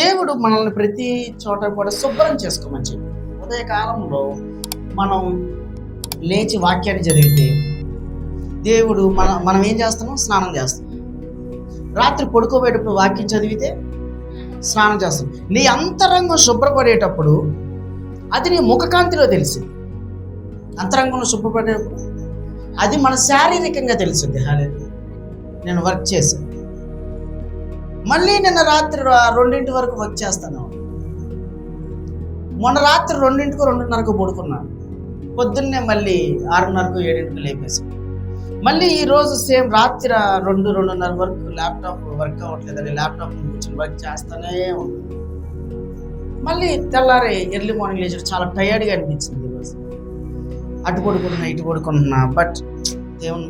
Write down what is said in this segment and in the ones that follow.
దేవుడు మనల్ని ప్రతి చోట కూడా శుభ్రం చేసుకోమని చెప్పి. ఉదయకాలంలో మనం లేచి వాక్యాన్ని చదివితే దేవుడు మన మనం ఏం చేస్తున్నాం? స్నానం చేస్తాం రాత్రి పడుకోబోయేటప్పుడు వాక్యం చదివితే స్నానం చేస్తాం. నీ అంతరంగం శుభ్రపడేటప్పుడు అది నీ ముఖకాంతిలో తెలిసింది. అంతరంగంలో శుభ్రపడేటప్పుడు అది మన శారీరకంగా తెలిసింది. హాలే నేను వర్క్ చేశాను. మళ్ళీ నిన్న రాత్రి రెండింటి వరకు వర్క్ చేస్తాను మొన్న రాత్రి రెండింటికి రెండున్నరకు పడుకున్నాను. పొద్దున్నే మళ్ళీ ఆరున్నరకు ఏడింటికి లేపేసి మళ్ళీ ఈరోజు సేమ్ రాత్రి రెండు రెండున్నర వరకు ల్యాప్టాప్ వర్క్ అవ్వట్లేదని ల్యాప్టాప్ కూర్చొని వర్క్ చేస్తానే ఉంది మళ్ళీ తెల్లారి ఎర్లీ మార్నింగ్ లేచి చాలా టయర్డ్గా అనిపించింది ఈరోజు అటు పడుకుంటున్నా ఇటు పడుకుంటున్నా బట్ దేవుని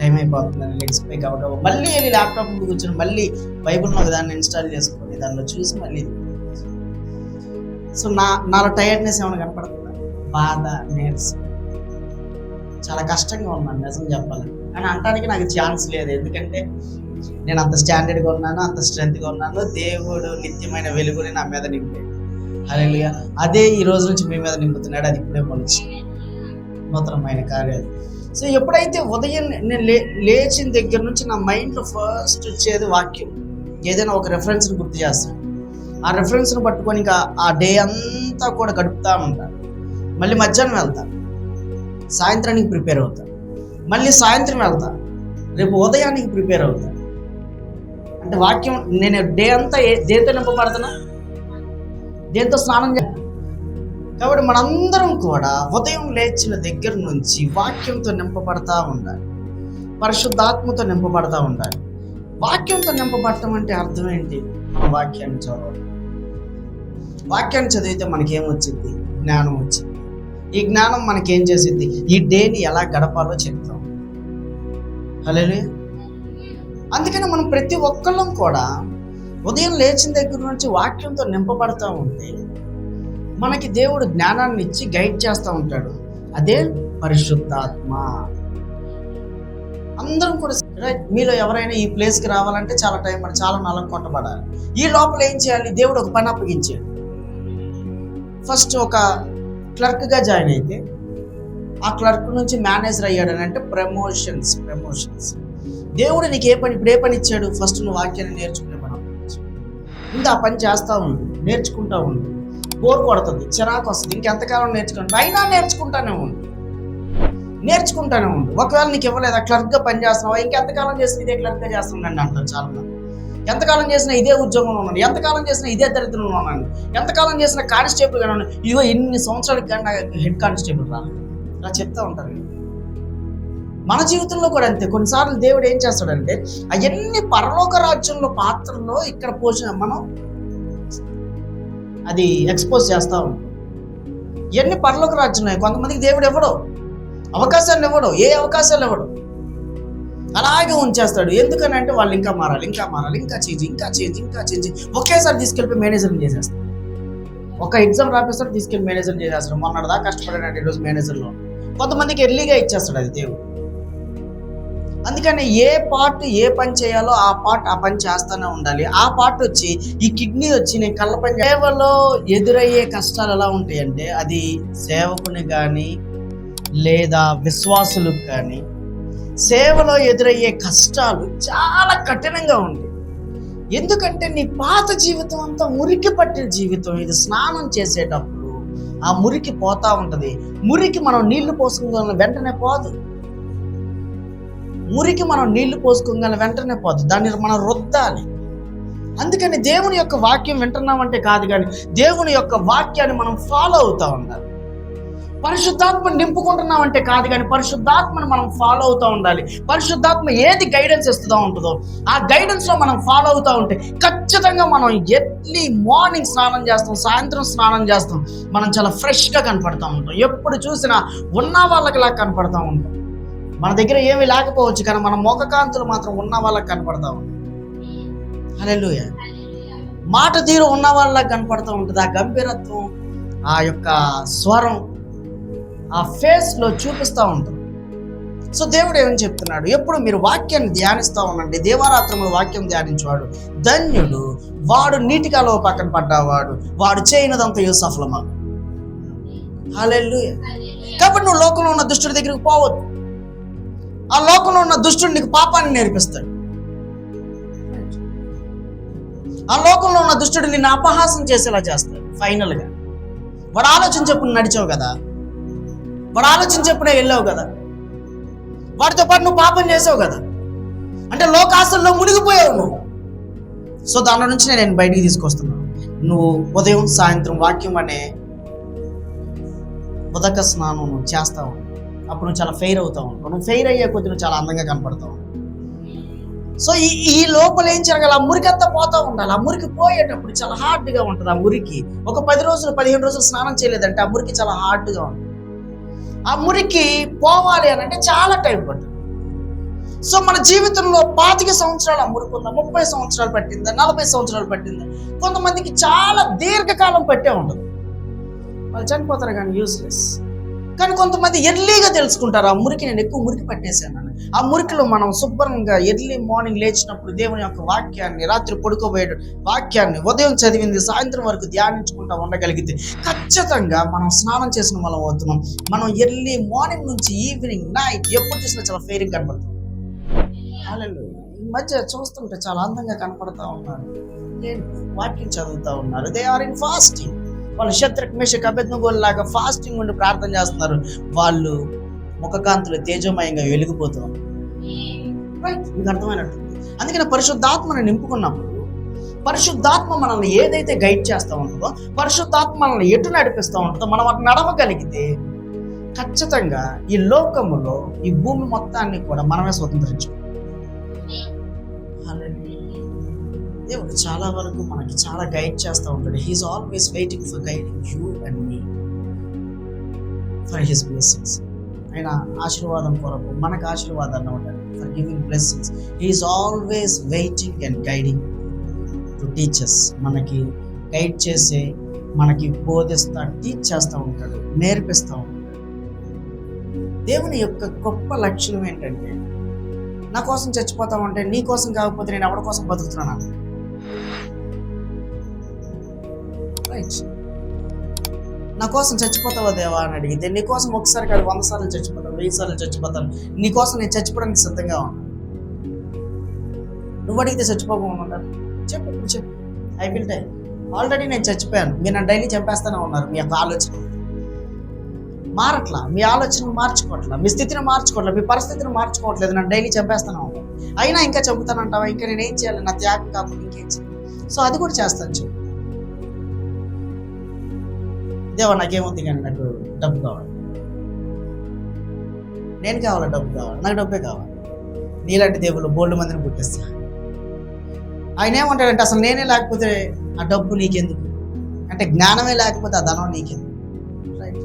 టైం అయిపోతుందని లెగ్స్పై కాబట్టి మళ్ళీ వెళ్ళి ల్యాప్టాప్ ముందు కూర్చొని మళ్ళీ బైబుల్ ఒక దాన్ని ఇన్స్టాల్ చేసుకొని దానిలో చూసి మళ్ళీ సో నా నాలో టైర్డ్నెస్ ఏమైనా కనపడుతుందా? బాధ నీరసం. చాలా కష్టంగా ఉన్నాను నిజం చెప్పాలి కానీ అంటానికి నాకు ఛాన్స్ లేదు. ఎందుకంటే నేను అంత స్టాండర్డ్గా ఉన్నాను అంత స్ట్రెంత్గా ఉన్నాను. దేవుడు నిత్యమైన వెలుగుని నా మీద నింపాడు. హల్లెలూయా. అదే ఈ రోజు నుంచి మీ మీద నింపుతున్నాడు. అది ఇప్పుడే మొలిచి నూతనమైన కార్యాలు. సో ఎప్పుడైతే ఉదయం నేను లే లేచిన దగ్గర నుంచి నా మైండ్లో ఫస్ట్ వచ్చేది వాక్యం. ఏదైనా ఒక రెఫరెన్స్ని గుర్తు చేస్తాను ఆ రెఫరెన్స్ని పట్టుకొని ఇంకా ఆ డే అంతా కూడా గడుపుతా ఉంటాను మళ్ళీ మధ్యాహ్నం వెళ్తాను సాయంత్రానికి ప్రిపేర్ అవుతాను మళ్ళీ సాయంత్రం వెళ్తాను రేపు ఉదయానికి ప్రిపేర్ అవుతాను అంటే వాక్యం నేను డే అంతా ఏ దేంతో నింపబడుతున్నా? దేంతో స్నానం చేస్తాను కాబట్టి మనందరం కూడా ఉదయం లేచిన దగ్గర నుంచి వాక్యంతో నింపబడతా ఉండాలి. పరిశుద్ధాత్మతో నింపబడతా ఉండాలి. వాక్యంతో నింపబడటం అంటే అర్థం ఏంటి? మన వాక్యాన్ని చదవడం వాక్యాన్ని చదివితే మనకేమొచ్చింది జ్ఞానం వచ్చింది. ఈ జ్ఞానం మనకేం చేసింది? ఈ డేని ఎలా గడపాలో చెప్తాం. హలో అందుకని మనం ప్రతి ఒక్కళ్ళం కూడా ఉదయం లేచిన దగ్గర నుంచి వాక్యంతో నింపబడతా ఉంటే మనకి దేవుడు జ్ఞానాన్ని ఇచ్చి గైడ్ చేస్తూ ఉంటాడు. అదే పరిశుద్ధాత్మ. అందరం కూడా రైట్ మీలో ఎవరైనా ఈ ప్లేస్కి రావాలంటే చాలా టైం పడి చాలా నలం కొట్టబడాలి ఈ లోపల ఏం చేయాలి? దేవుడు ఒక పని అప్పగించాడు. ఫస్ట్ ఒక క్లర్క్గా జాయిన్ అయితే ఆ క్లర్క్ నుంచి మేనేజర్ అయ్యాడని అంటే ప్రమోషన్స్ ప్రమోషన్స్. దేవుడు నీకు ఏ పని ఇప్పుడు ఏ పని ఇచ్చాడు? ఫస్ట్ నువ్వు వాక్యాన్ని నేర్చుకునే పని ఇంత ఆ పని చేస్తూ ఉండు నేర్చుకుంటా ఉండు. బోర్ కొడుతుంది చిరాకు వస్తుంది. ఇంకెంతకాలం నేర్చుకుంటా అయినా నేర్చుకుంటానే ఉండు. నేర్చుకుంటానే ఉండు. ఒకవేళ నీకు ఇవ్వలేదా? క్లర్క్గా పని చేస్తున్నావా? ఇంకెంతకాలం చేసిన ఇదే క్లర్క్గా చేస్తున్నాను అంటారు చాలా మంది ఎంతకాలం చేసినా ఇదే ఉద్యోగంలో ఉన్నాను. ఎంతకాలం చేసినా ఇదే దరిద్రంలో ఉన్నాను. ఎంతకాలం చేసినా కానిస్టేబుల్గా ఉన్నాను. ఇదిగో ఎన్ని సంవత్సరాలకి కానీ నాకు హెడ్ కానిస్టేబుల్ రాలేదు. ఇలా చెప్తా ఉంటారు మన జీవితంలో కూడా అంతే. కొన్నిసార్లు దేవుడు ఏం చేస్తాడంటే అవన్నీ పరలోక రాజ్యంలో పాత్రలో ఇక్కడ పోషణ మనం అది ఎక్స్పోజ్ చేస్తూ ఉంటాం. ఇవన్నీ పరలోక రాజ్యంలో కొంతమందికి దేవుడు ఇవ్వడు అవకాశాలు ఇవ్వడు ఏ అవకాశాలు ఇవ్వడు అలాగే ఉంచేస్తాడు. ఎందుకని అంటే వాళ్ళు ఇంకా మారాలి ఇంకా మారాలి ఇంకా చేంజ్ ఇంకా చేంజ్ ఇంకా చేంజ్. ఒకేసారి తీసుకెళ్ళిపోయి మేనేజర్ని చేసేస్తాడు ఒక ఎగ్జామ్ రాపిస్తాడు తీసుకెళ్ళి మేనేజర్ చేసేస్తాడు. మొన్నటిదా కష్టపడాడు ఈరోజు మేనేజర్లో కొంతమందికి ఎర్లీగా ఇచ్చేస్తాడు అది దేవుడు. అందుకని ఏ పార్ట్ ఏ పని చేయాలో ఆ పార్ట్ ఆ పని చేస్తూనే ఉండాలి. ఆ పార్ట్ వచ్చి ఈ కిడ్నీ వచ్చి నేను కళ్ళ పని సేవలో ఎదురయ్యే కష్టాలు ఎలా ఉంటాయంటే అది సేవకుని కానీ లేదా విశ్వాసులకు కానీ సేవలో ఎదురయ్యే కష్టాలు చాలా కఠినంగా ఉంటాయి. ఎందుకంటే నీ పాత జీవితం అంతా మురికి పట్టిన జీవితం. ఇది స్నానం చేసేటప్పుడు ఆ మురికి పోతా ఉంటుంది. మురికి మనం నీళ్ళు పోసుకోగల వెంటనే పోదు. మురికి మనం నీళ్ళు పోసుకోగల వెంటనే పోదు. దాన్ని మనం రుద్దాలి. అందుకని దేవుని యొక్క వాక్యం వింటున్నామంటే కాదు కానీ దేవుని యొక్క వాక్యాన్ని మనం ఫాలో అవుతా ఉండాలి. పరిశుద్ధాత్మ నింపుకుంటున్నామంటే కాదు కానీ పరిశుద్ధాత్మను మనం ఫాలో అవుతూ ఉండాలి. పరిశుద్ధాత్మ ఏది గైడెన్స్ ఇస్తుందో ఉంటుందో ఆ గైడెన్స్లో మనం ఫాలో అవుతూ ఉంటే ఖచ్చితంగా మనం ఎర్లీ మార్నింగ్ స్నానం చేస్తాం సాయంత్రం స్నానం చేస్తాం. మనం చాలా ఫ్రెష్గా కనపడతా ఉంటాం. ఎప్పుడు చూసినా ఉన్న వాళ్ళకిలా కనపడతా ఉంటాం. మన దగ్గర ఏమీ లేకపోవచ్చు కానీ మన ముఖకాంతులు మాత్రం ఉన్న వాళ్ళకి కనపడతా ఉంటాయి. హల్లెలూయ. మాట తీరు ఉన్న వాళ్ళకి కనపడుతూ ఉంటుంది. ఆ గంభీరత్వం ఆ యొక్క స్వరం ఆ ఫేస్లో చూపిస్తూ ఉంటుంది. సో దేవుడు ఏమని చెప్తున్నాడు? ఎప్పుడు మీరు వాక్యాన్ని ధ్యానిస్తూ ఉండండి. దేవారాత్రములు వాక్యం ధ్యానించేవాడు ధన్యుడు. వాడు నీటి కాలువ పక్కన పడ్డవాడు. వాడు చేయనదంతా సఫలమా హల్లెలూయా. కాబట్టి నువ్వు లోకంలో ఉన్న దుష్టుడి దగ్గరికి పోవద్దు. ఆ లోకంలో ఉన్న దుష్టుడు నీకు పాపాన్ని నేర్పిస్తాడు. ఆ లోకంలో ఉన్న దుష్టుడు నిన్ను అపహాసం చేసేలా చేస్తాడు ఫైనల్గా వాడు ఆలోచించప్పుడు నడిచావు కదా. వాడు ఆలోచించప్పుడే వెళ్ళావు కదా. వాడితో పాటు నువ్వు పాపం చేసావు కదా. అంటే లోకాస్తుల్లో మునిగిపోయావు నువ్వు. సో దాని నుంచి నేను బయటికి తీసుకొస్తున్నాను. నువ్వు ఉదయం సాయంత్రం వాక్యం అనే ఉదక స్నానం నువ్వు చేస్తావు. అప్పుడు నువ్వు చాలా ఫెయిర్ అవుతావు. నువ్వు ఫెయిర్ అయ్యే కొద్ది నువ్వు చాలా అందంగా కనపడతావు. సో ఈ ఈ లోపల ఏం జరగాలి? ఆ మురికంతా పోతూ ఉండాలి. ఆ మురికి పోయేటప్పుడు చాలా హార్డ్గా ఉంటుంది ఆ మురికి. ఒక పది రోజులు పదిహేను రోజులు స్నానం చేయలేదంటే ఆ మురికి చాలా హార్డ్గా ఉంటుంది. ఆ మురికి పోవాలి అని అంటే చాలా టైం పడుతుంది. సో మన జీవితంలో పాతిక సంవత్సరాలు ఆ మురికి ఉందా? ముప్పై సంవత్సరాలు పట్టిందా? నలభై సంవత్సరాలు పట్టిందా? కొంతమందికి చాలా దీర్ఘకాలం పట్టే ఉంటుంది వాళ్ళు చనిపోతారు కానీ యూస్లెస్ కానీ కొంతమంది ఎర్లీగా తెలుసుకుంటారు. ఆ మురికి నేను ఎక్కువ మురికి పట్టేశాను అని. ఆ మురికిలో మనం శుభ్రంగా ఎర్లీ మార్నింగ్ లేచినప్పుడు దేవుని యొక్క వాక్యాన్ని రాత్రి పడుకోబోయే వాక్యాన్ని ఉదయం చదివింది సాయంత్రం వరకు ధ్యానించుకుంటా ఉండగలిగితే ఖచ్చితంగా మనం స్నానం చేసిన మనం అవుతున్నాం. మనం ఎర్లీ మార్నింగ్ నుంచి ఈవినింగ్ నైట్ ఎప్పుడు చూసినా చాలా ఫెయిరింగ్ కనపడుతుంది. ఈ మధ్య చూస్తుంటే చాలా అందంగా కనపడతా ఉన్నారు. వాక్యం చదువుతా ఉన్నారు. దే ఆర్ ఇన్ ఫాస్టింగ్ వాళ్ళు శత్రుక్ మేషక్ అభ్యర్థం లాగా ఫాస్టింగ్ ఉండి ప్రార్థన చేస్తున్నారు. వాళ్ళు ముఖకాంతులు తేజమయంగా వెలిగిపోతున్నారు మీకు అర్థమైనట్టు అందుకని పరిశుద్ధాత్మను నింపుకున్నప్పుడు పరిశుద్ధాత్మ మనల్ని ఏదైతే గైడ్ చేస్తూ ఉంటుందో పరిశుద్ధాత్మ మనల్ని ఎటు నడిపిస్తూ ఉంటుందో మనం అటు నడవగలిగితే ఖచ్చితంగా ఈ లోకములో ఈ భూమి మొత్తాన్ని కూడా మనమే స్వతంత్రించుకోవాలి దేవుడు చాలా వరకు మనకి చాలా గైడ్ చేస్తూ ఉంటాడు. He's always waiting for guiding you and me for his blessings ఆయన ఆశీర్వాదం కొరకు మనకు ఆశీర్వాదాన్ని ఉంటాడు for giving blessings he's always waiting and guiding to teachers మనకి గైడ్ చేసే మనకి బోధిస్తా టీచ్ చేస్తూ ఉంటాడు నేర్పిస్తూ ఉంటాడు. దేవుని యొక్క గొప్ప లక్షణం ఏంటంటే నా కోసం చచ్చిపోతామంటే నీ కోసం కాకపోతే నేను ఎవరి కోసం బతుకుతున్నాను రైట్ నా కోసం చచ్చిపోతావా దేవా అని అడిగితే నీ కోసం ఒకసారి కాదు వంద సార్లు చచ్చిపోతాను వెయ్యి సార్లు చచ్చిపోతాను. నీ కోసం నేను చచ్చిపోవడానికి సిద్ధంగా ఉన్నాను నువ్వు అడిగితే చచ్చిపోకుండా చెప్పు ఇప్పుడు చెప్పు. ఐ విల్ టై ఆల్రెడీ నేను చచ్చిపోయాను. మీరు నన్ను డైలీ చంపేస్తూనే ఉన్నారు మీ యొక్క ఆలోచన. మారట్లా మీ ఆలోచన మార్చుకోవట్లా మీ స్థితిని మార్చుకోవట్లా మీ పరిస్థితిని మార్చుకోవట్లేదు నన్ను డైలీ చంపేస్తాను ఉన్నాను అయినా ఇంకా చంపుతానంటావా? ఇంకా నేను ఏం చేయాలి? నా త్యాగం కాకుండా ఇంకేం చేయాలి? సో అది కూడా చేస్తాను చెప్పు. దేవా నాకేముంది కానీ నాకు డబ్బు కావాలి. నేను కావాలా డబ్బు కావాలి? నాకు డబ్బే కావాలి. నీలాంటి దేవుళ్ళు బోల్డ్ మందిని పుట్టిస్తా. ఆయన ఏమంటాడంటే అసలు నేనే లేకపోతే ఆ డబ్బు నీకెందుకు? అంటే జ్ఞానమే లేకపోతే ఆ ధనం నీకెందుకు? రైట్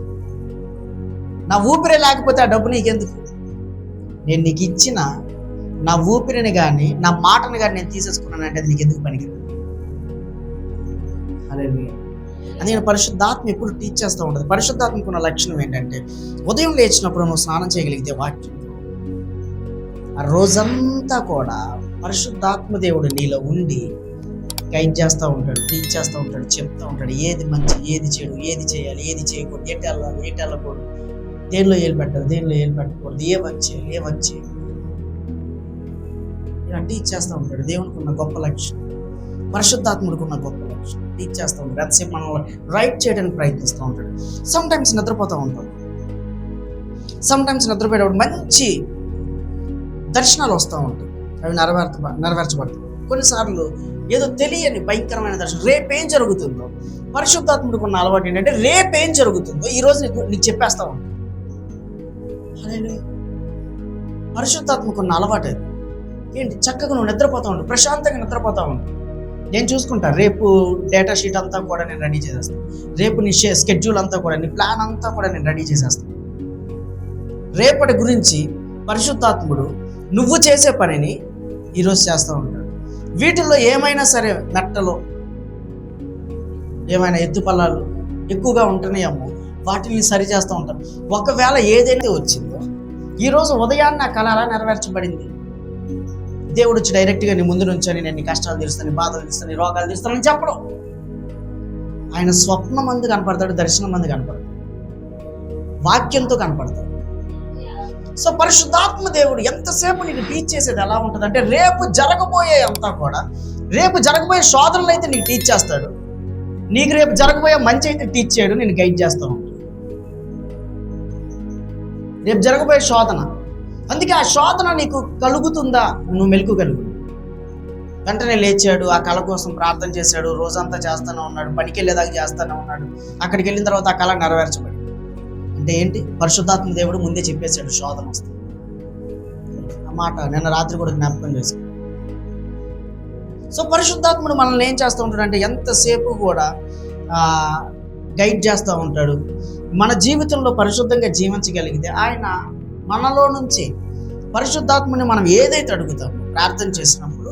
నా ఊపిరే లేకపోతే ఆ డబ్బు నీకెందుకు? నేను నీకు ఇచ్చిన నా ఊపిరిని కానీ నా మాటని కానీ నేను తీసేసుకున్నానంటే అది నీకు ఎందుకు పనికిరాదు? హల్లెలూయా అందుకని పరిశుద్ధాత్మ ఎప్పుడు టీచ్ చేస్తూ ఉంటుంది పరిశుద్ధాత్మకు ఉన్న లక్షణం ఏంటంటే ఉదయం లేచినప్పుడు నువ్వు స్నానం చేయగలిగితే వాక్యం. ఆ రోజంతా కూడా పరిశుద్ధాత్మ దేవుడు నీలో ఉండి గైడ్ చేస్తూ ఉంటాడు టీచ్ చేస్తూ ఉంటాడు చెప్తూ ఉంటాడు. ఏది మంచి ఏది చెడు ఏది చేయాలి ఏది చేయకూడదు ఎటు వెళ్ళాలి ఎటు వెళ్ళకూడదు దేనిలో ఏలు పెట్టాలి దేనిలో ఏలు పెట్టకూడదు ఏ వచ్చి ఏ వచ్చి ఇలా టీచ్ చేస్తూ ఉంటాడు. దేవునికి ఉన్న గొప్ప లక్షణం. పరిశుద్ధాత్ముడికి ఉన్న గొప్ప టీచ్ చేస్తూ ఉంటాడు. ఎంతసేపు మనల్ని రైట్ చేయడానికి ప్రయత్నిస్తూ ఉంటాడు. సమ్ టైమ్స్ నిద్రపోతూ ఉంటాం. సమ్ టైమ్స్ నిద్రపోయేటప్పుడు మంచి దర్శనాలు వస్తూ ఉంటాయి. అవి నెరవేర్త నెరవేర్చబడతాయి. కొన్నిసార్లు ఏదో తెలియని భయంకరమైన దర్శనం. రేపేం జరుగుతుందో పరిశుద్ధాత్ముడికి ఉన్న అలవాటు ఏంటంటే రేపేం జరుగుతుందో ఈరోజు నీకు నీకు చెప్పేస్తా ఉంటాను పరిశుద్ధాత్మకున్న పరిశుద్ధాత్మకు ఉన్న అలవాటు ఏంటి? చక్కగా నువ్వు నిద్రపోతా ఉండు ప్రశాంతంగా నిద్రపోతా ఉండు నేను చూసుకుంటా. రేపు డేటా షీట్ అంతా కూడా నేను రెడీ చేసేస్తాను రేపు నీ స్కెడ్యూల్ అంతా కూడా నీ ప్లాన్ అంతా కూడా నేను రెడీ చేసేస్తాను రేపటి గురించి పరిశుద్ధాత్ముడు నువ్వు చేసే పనిని ఈరోజు చేస్తూ ఉంటాడు. వీటిల్లో ఏమైనా సరే నట్టలో ఏమైనా ఎత్తుపల్లాలు ఎక్కువగా ఉంటున్నాయేమో వాటిని సరి చేస్తూ ఉంటాం ఒకవేళ ఏదైతే వచ్చిందో ఈరోజు ఉదయాన్నే కళ అలా నెరవేర్చబడింది. దేవుడు వచ్చి డైరెక్ట్గా నీ ముందు నుంచొని నేను నీ కష్టాలు తీరుస్తాను బాధలు తీరుస్తాను రోగాలు తీరుస్తానని చెప్పడం. ఆయన స్వప్నం మంది కనపడతాడు దర్శనం మంది కనపడతాడు. వాక్యంతో కనపడతాడు. సో పరిశుద్ధాత్మ దేవుడు ఎంతసేపు నీకు టీచ్ చేసేది ఎలా ఉంటుంది అంటే రేపు జరగబోయే అంతా కూడా రేపు జరగబోయే శోధనలు అయితే నీకు టీచ్ చేస్తాడు. నీకు రేపు జరగబోయే మంచి అయితే టీచ్ చేయడు నేను గైడ్ చేస్తాను రేపు జరగబోయే శోధన అందుకే ఆ శోధన నీకు కలుగుతుందా? నువ్వు మెలకు కలుగు. వెంటనే లేచాడు ఆ కళ కోసం ప్రార్థన చేశాడు రోజంతా చేస్తూనే ఉన్నాడు పనికి వెళ్ళేదాకా చేస్తూనే ఉన్నాడు. అక్కడికి వెళ్ళిన తర్వాత ఆ కళ నెరవేర్చబడి. అంటే ఏంటి? పరిశుద్ధాత్మ దేవుడు ముందే చెప్పేశాడు శోధన వస్తుంది ఆ మాట నిన్న రాత్రి కూడా జ్ఞాపకం చేసుకున్నాడు సో పరిశుద్ధాత్ముడు మనల్ని ఏం చేస్తూ ఉంటాడు అంటే ఎంతసేపు కూడా గైడ్ చేస్తూ ఉంటాడు. మన జీవితంలో పరిశుద్ధంగా జీవించగలిగితే ఆయన మనలో నుంచి పరిశుద్ధాత్మని మనం ఏదైతే అడుగుతామో ప్రార్థన చేసినప్పుడు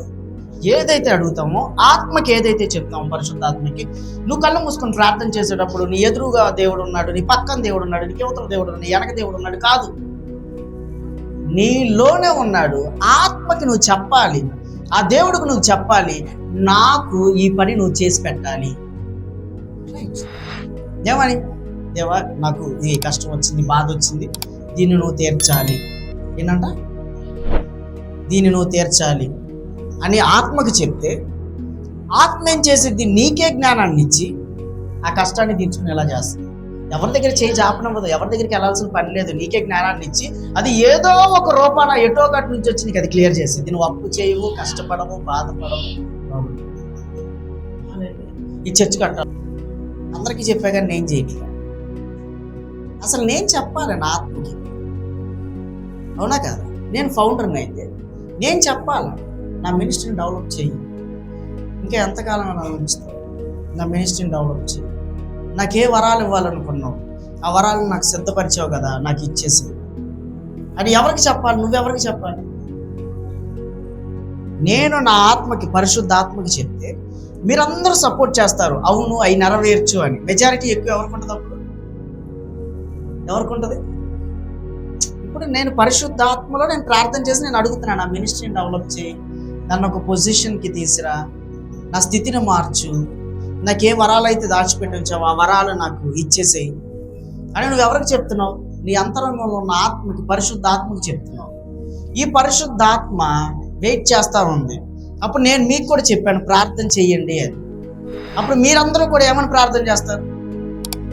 ఏదైతే అడుగుతామో ఆత్మకి ఏదైతే చెప్తామో పరిశుద్ధాత్మకి నువ్వు కళ్ళు మూసుకొని ప్రార్థన చేసేటప్పుడు నీ ఎదురుగా దేవుడు ఉన్నాడు నీ పక్కన దేవుడు ఉన్నాడు నీ యువతల దేవుడు ఉన్నాడు నీ వెనక దేవుడు ఉన్నాడు కాదు. నీలోనే ఉన్నాడు ఆత్మకి నువ్వు చెప్పాలి ఆ దేవుడికి నువ్వు చెప్పాలి నాకు ఈ పని నువ్వు చేసి పెట్టాలి. ఏమని? దేవా నాకు ఈ కష్టం వచ్చింది బాధ వచ్చింది దీన్ని నువ్వు తీర్చాలి. ఏంటంట? దీన్ని నువ్వు తీర్చాలి అని ఆత్మకు చెప్తే ఆత్మ ఏం చేసేది నీకే జ్ఞానాన్ని ఇచ్చి ఆ కష్టాన్ని తీర్చుకునేలా చేస్తుంది? ఎవరి దగ్గర చేయి చాపనవ్వదు ఎవరి దగ్గరికి వెళ్ళాల్సిన పని లేదు. నీకే జ్ఞానాన్ని ఇచ్చి అది ఏదో ఒక రూపాన ఎటో ఒకటి నుంచి వచ్చి నీకు అది క్లియర్ చేసింది నువ్వు అప్పు చేయవు కష్టపడవు బాధపడవు. ఈ చర్చ్ కట్టాలి అందరికీ చెప్పా కానీ నేను చేయట్లేదు అసలు నేను చెప్పాలి నా ఆత్మకి. అవునా కదా? నేను ఫౌండర్ని అయితే నేను చెప్పాలి నా మినిస్ట్రీని డెవలప్ చేయి ఇంకా ఎంతకాలం ఆలోచిస్తాను నా మినిస్ట్రీని డెవలప్ చేయి నాకు ఏ వరాలు ఇవ్వాలనుకున్నావు? ఆ వరాలు నాకు సిద్ధపరిచావు కదా నాకు ఇచ్చేసి. అని ఎవరికి చెప్పాలి? నువ్వెవరికి చెప్పాలి? నేను నా ఆత్మకి పరిశుద్ధ ఆత్మకి చెప్తే మీరందరూ సపోర్ట్ చేస్తారు. అవును అవి నెరవేర్చు అని. మెజారిటీ ఎక్కువ ఎవరికి ఉంటుంది అప్పుడు? ఎవరికి ఉంటుంది? ఇప్పుడు నేను పరిశుద్ధాత్మలో నేను ప్రార్థన చేసి నేను అడుగుతున్నాను నా మినిస్ట్రీని డెవలప్ చేయి. నన్ను ఒక పొజిషన్కి తీసిరా. నా స్థితిని మార్చు. నాకు ఏ వరాలు అయితే దాచిపెట్టి ఉంచావు ఆ వరాలు నాకు ఇచ్చేసేయి. అని నువ్వు ఎవరికి చెప్తున్నావు? నీ అంతరంగంలో ఉన్న ఆత్మకి పరిశుద్ధాత్మకి చెప్తున్నావు. ఈ పరిశుద్ధాత్మ వెయిట్ చేస్తూ ఉంది. అప్పుడు నేను మీకు కూడా చెప్పాను ప్రార్థన చెయ్యండి అని. అప్పుడు మీరందరూ కూడా ఏమని ప్రార్థన చేస్తారు?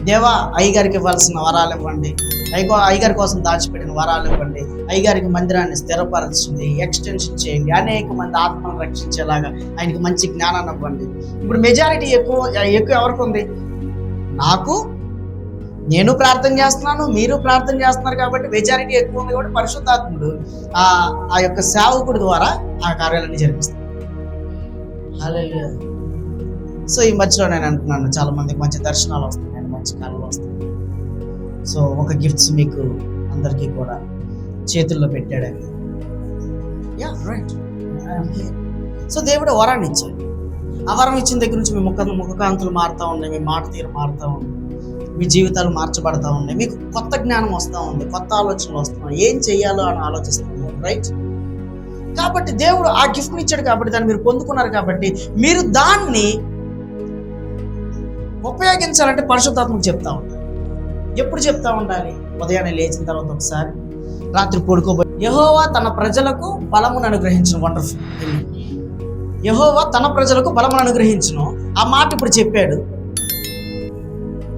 దేవా అయ్యగారికి ఇవ్వాల్సిన వరాలు ఇవ్వండి. అయ్యో అయ్యగారి కోసం దాచిపెట్టిన వరాలు ఇవ్వండి. అయ్యగారికి మందిరాన్ని స్థిరపరచండి ఎక్స్టెన్షన్ చేయండి. అనేక మంది ఆత్మను రక్షించేలాగా ఆయనకి మంచి జ్ఞానాన్ని ఇవ్వండి. ఇప్పుడు మెజారిటీ ఎక్కువ ఎక్కువ ఎవరికి ఉంది? నాకు నేను ప్రార్థన చేస్తున్నాను మీరు ప్రార్థన చేస్తున్నారు కాబట్టి మెజారిటీ ఎక్కువ ఉంది కాబట్టి పరిశుద్ధాత్ముడు ఆ ఆ యొక్క సేవకుడి ద్వారా ఆ కార్యాలన్నీ జరిపిస్తాను సో ఈ మధ్యలో నేను అంటున్నాను చాలా మందికి మంచి దర్శనాలు వస్తున్నాయి మంచి కళలు వస్తున్నాయి. సో ఒక గిఫ్ట్స్ మీకు అందరికీ కూడా చేతుల్లో పెట్టాడని యా రైట్ సో దేవుడు వరాన్ని ఇచ్చాడు. ఆ వరం ఇచ్చిన దగ్గర నుంచి మీ ముఖ ముఖకాంతులు మారుతూ ఉన్నాయి మీ మాట తీరు మారుతూ ఉంది మీ జీవితాలు మార్చబడతా ఉన్నాయి మీకు కొత్త జ్ఞానం వస్తూ ఉంది కొత్త ఆలోచనలు వస్తున్నాయి ఏం చేయాలో అని ఆలోచిస్తున్నారు రైట్ కాబట్టి దేవుడు ఆ గిఫ్ట్ని ఇచ్చాడు కాబట్టి దాన్ని మీరు పొందుకున్నారు కాబట్టి మీరు దాన్ని ఉపయోగించాలంటే పరిశుద్ధాత్మకు చెప్తా ఉంటారు ఎప్పుడు చెప్తా ఉండాలి? ఉదయాన్నే లేచిన తర్వాత ఒకసారి. రాత్రి పడుకోబోయి యహోవా తన ప్రజలకు బలమును అనుగ్రహించిన వండర్ఫుల్ యహోవా తన ప్రజలకు బలమును అనుగ్రహించను. ఆ మాట ఇప్పుడు చెప్పాడు.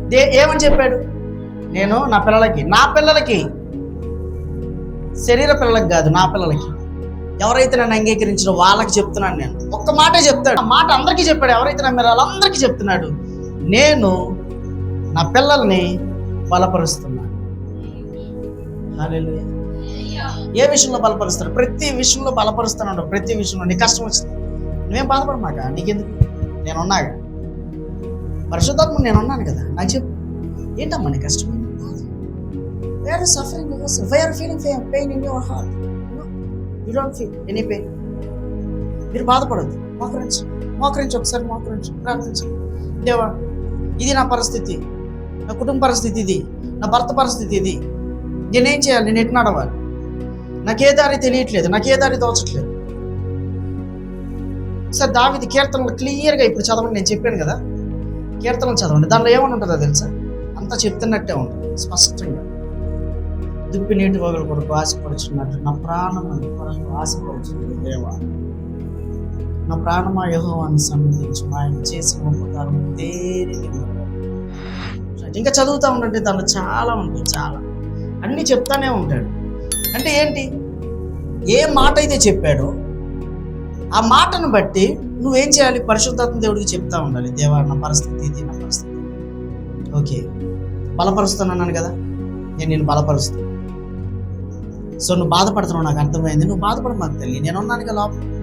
దే ఏమని చెప్పాడు? నేను నా పిల్లలకి నా పిల్లలకి. శరీర పిల్లలకి కాదు నా పిల్లలకి. ఎవరైతే నన్ను అంగీకరించిన వాళ్ళకి చెప్తున్నాను నేను. ఒక్క మాటే చెప్తాడు. ఆ మాట అందరికీ చెప్పాడు. ఎవరైతే నమ్మారో వాళ్ళందరికీ చెప్తున్నాడు. నేను నా పిల్లల్ని బలపరుస్తున్నాను ఏ విషయంలో బలపరుస్తాడు ప్రతి విషయంలో బలపరుస్తున్నాడు. ప్రతి విషయంలో. నీకు కష్టం వచ్చింది. నువ్వేం బాధపడమాక నీకెందుకు? నేను ఉన్నాగా పరిశుద్ధాత్మ నేను ఉన్నాను కదా. నాకు చెప్పు. ఏంటమ్మా నీ కష్టం? Where suffering where feeling pain in your heart you don't feel any pain మీరు బాధపడద్దు. మోకరించి. మోకరించి ఒకసారి మోకరించి. ప్రార్థించండి. దేవా ఇది నా పరిస్థితి. నా కుటుంబ పరిస్థితి ఇది నా భర్త పరిస్థితి ఇది. నేనేం చేయాలి? నేను ఎటు నడవాలి? నాకే దారి తెలియట్లేదు నాకే దారి దోచట్లేదు సార్ దావిది కీర్తనలు క్లియర్గా ఇప్పుడు చదవండి నేను చెప్పాను కదా. కీర్తనలు చదవండి. దానిలో ఏమని ఉంటుందో తెలుసా? అంతా చెప్తున్నట్టే ఉంటుంది స్పష్టంగా. దుప్పి నీటి వగల కొరకు ఆశపడుచున్నట్టు నా ప్రాణం కొరకు ఆశపడుచున్నది దేవా. నా ప్రాణమా యహోవాన్ని సన్నిధించు ఆయన చేసిన ఉపకారం దేనికి ఇంకా చదువుతూ ఉండండి దానిలో చాలా ఉంటాయి చాలా. అన్నీ చెప్తానే ఉంటాడు. అంటే ఏంటి? ఏ మాట అయితే చెప్పాడో ఆ మాటను బట్టి నువ్వేం చేయాలి? పరిశుద్ధాత్మ దేవుడికి చెప్తా ఉండాలి. దేవా నా పరిస్థితి ఇది నా పరిస్థితి ఓకే. బలపరుస్తున్నాను కదా? నేను నేను బలపరుస్తాను సో నువ్వు బాధపడుతున్నావు నాకు అర్థమైంది. నువ్వు బాధపడ మాకు తల్లి. నేను ఉన్నాను కదా లోపల.